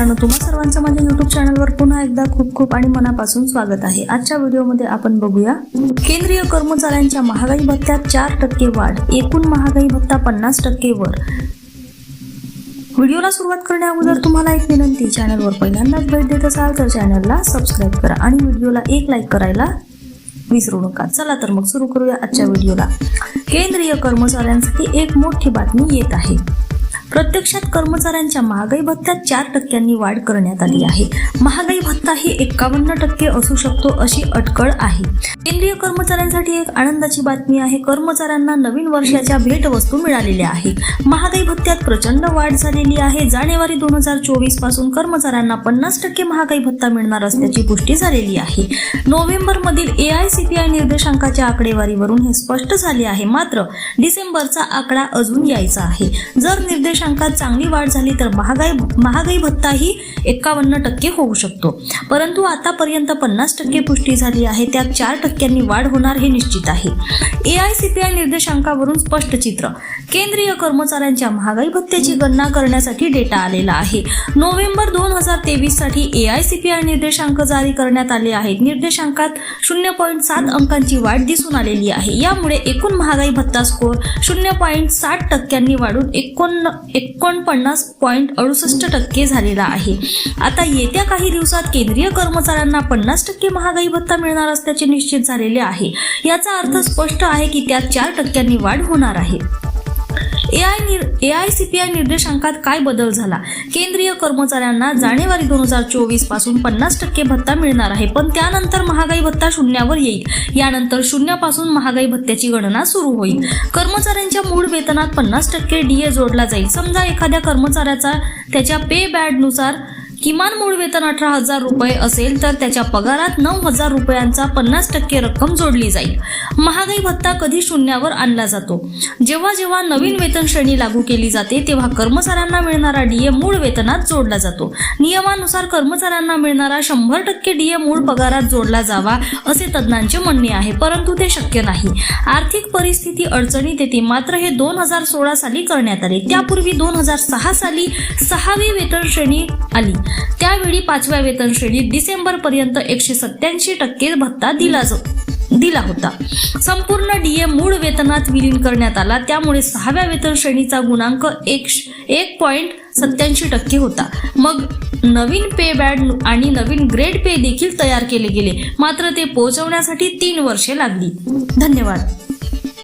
मित्रांनो तुम्हा सर्वांचं माझ्या युट्यूब चॅनलवर पुन्हा एकदा खूप खूप आणि मनापासून स्वागत आहे. आजच्या व्हिडिओमध्ये आपण बघूया केंद्रीय कर्मचाऱ्यांच्या महागाई भत्त्यात चार टक्के वाढ एकूण महागाई भत्ता पन्नास टक्के वर. व्हिडिओला सुरुवात करण्या अगोदर तुम्हाला एक विनंती चॅनलवर पहिल्यांदाच भेट देत असाल तर चॅनलला सबस्क्राईब करा आणि व्हिडिओला एक लाईक करायला विसरू नका. चला तर मग सुरू करूया आजच्या व्हिडिओला. केंद्रीय कर्मचाऱ्यांसाठी एक मोठी बातमी येत आहे. प्रत्यक्षात कर्मचाऱ्यांच्या महागाई भत्त्यात चार टक्क्यांनी वाढ करण्यात आली आहे. महागाई भत्ता ही एक्कावन्न टक्के असू शकतो अशी अटकळ आहे. केंद्रीय कर्मचाऱ्यांसाठी एक आनंदाची बातमी आहे. कर्मचाऱ्यांना नवीन वर्षाच्या भेटवस्तू मिळालेल्या आहेत. महागाई भत्त्यात प्रचंड वाढ झालेली आहे. जानेवारी दोन हजार चोवीसपासून कर्मचाऱ्यांना पन्नास टक्के महागाई भत्ता मिळणार असल्याची पुष्टी झालेली आहे. नोव्हेंबर मधील A I C P I निर्देशांकाच्या आकडेवारीवरून हे स्पष्ट झाले आहे. मात्र डिसेंबरचा आकडा अजून यायचा आहे. जर निर्देश निर्देशांकात चांगली वाढ झाली तर महागाई महागाई भत्ताही एकावन्न टक्के होऊ शकतो. परंतु आतापर्यंत पन्नास टक्के पुष्टी झाली आहे. त्यात चार टक्क्यांनी वाढ होणार हे निश्चित आहे. A I C P I निर्देशांकावरून स्पष्ट चित्र. केंद्रीय कर्मचाऱ्यांच्या महागाई भत्त्याची गणना करण्यासाठी डेटा आलेला आहे. नोव्हेंबर दोन हजार तेवीससाठी A I C P I निर्देशांक जारी करण्यात आले आहेत. निर्देशांकात शून्य पॉईंट सात अंकांची वाढ दिसून आलेली आहे. यामुळे एकूण महागाई भत्ता स्कोर शून्य पॉईंट साठ टक्क्यांनी वाढून एकोण एकोणपन्नास पॉईंट अडुसष्ट टक्के झालेला आहे. आता येत्या काही दिवसात केंद्रीय कर्मचाऱ्यांना पन्नास टक्के महागाई भत्ता मिळणार असल्याचे निश्चित झालेले आहे. याचा अर्थ स्पष्ट आहे की त्यात चार टक्क्यांनी वाढ होणार आहे. A I C P I निर्देशांकात काय बदल झाला? केंद्रीय कर्मचाऱ्यांना जानेवारी दोन हजार चोवीसपासून पन्नास टक्के भत्ता मिळणार आहे पण त्यानंतर महागाई भत्ता शून्यावर येईल. यानंतर शून्यापासून महागाई भत्त्याची गणना सुरू होईल. कर्मचाऱ्यांच्या मूळ वेतनात पन्नास टक्के डीए जोडला जाईल. समजा एखाद्या कर्मचाऱ्याचा त्याच्या पे बॅडनुसार किमान मूळ वेतन अठरा हजार रुपये असेल तर त्याच्या पगारात नऊ हजार रुपयांचा पन्नास टक्के रक्कम जोडली जाईल. महागाई भत्ता कधी शून्यावर आणला जातो? जेव्हा जेव्हा नवीन वेतन श्रेणी लागू केली जाते तेव्हा कर्मचाऱ्यांना मिळणारा डीए मूळ वेतनात जोडला जातो. नियमानुसार कर्मचाऱ्यांना मिळणारा शंभर टक्के डीए मूळ पगारात जोडला जावा असे तज्ज्ञांचे म्हणणे आहे परंतु ते शक्य नाही. आर्थिक परिस्थिती अडचणीत येते मात्र हे दोन हजार सोळा साली करण्यात आले. त्यापूर्वी दोन हजार सहा साली सहावी वेतन श्रेणी आली. त्यावेळी पाचव्या वेतन श्रेणीत डिसेंबर पर्यंत एकशे सत्याऐंशी टक्के भत्ता दिला जातो दिला होता. संपूर्ण डीए मूळ वेतनात विलीन करण्यात आला. त्यामुळे सहाव्या वेतन श्रेणीचा गुणांक एक एक पॉईंट सत्याऐंशी टक्के होता. मग नवीन पे बॅड आणि नवीन ग्रेड पे देखील तयार केले गेले. मात्र ते पोहोचवण्यासाठी तीन वर्षे लागली. धन्यवाद.